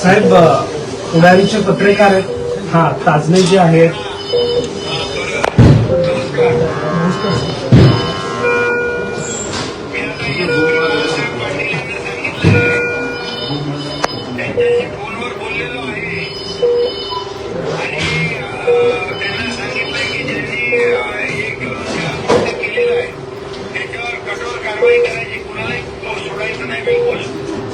साहेब पुढारीचे पत्रकार हाँ हा ताजने जे आहेत कारवाई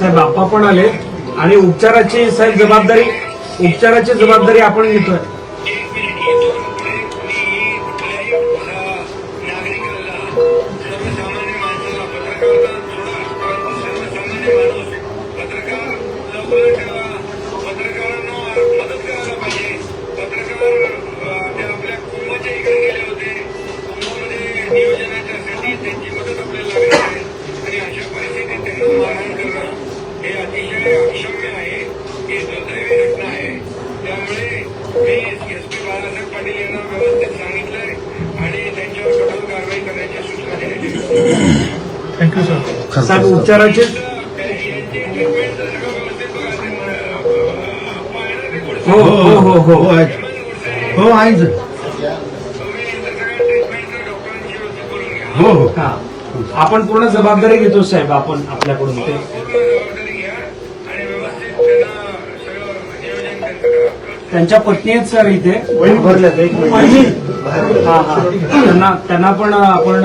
साहेब बाप्पा पण आले आणि उपचाराची साहेब जबाबदारी उपचाराची जबाबदारी आपण घेतोय थँक्यू सर साहेब उपचाराचे हो हो हो हो हो, हो आहे सर हो, हो हो आपण पूर्ण जबाबदारी घेतो साहेब आपण आपल्याकडून ते त्यांच्या पत्नी आहेत सर इथे भरल्या त्यांना त्यांना पण आपण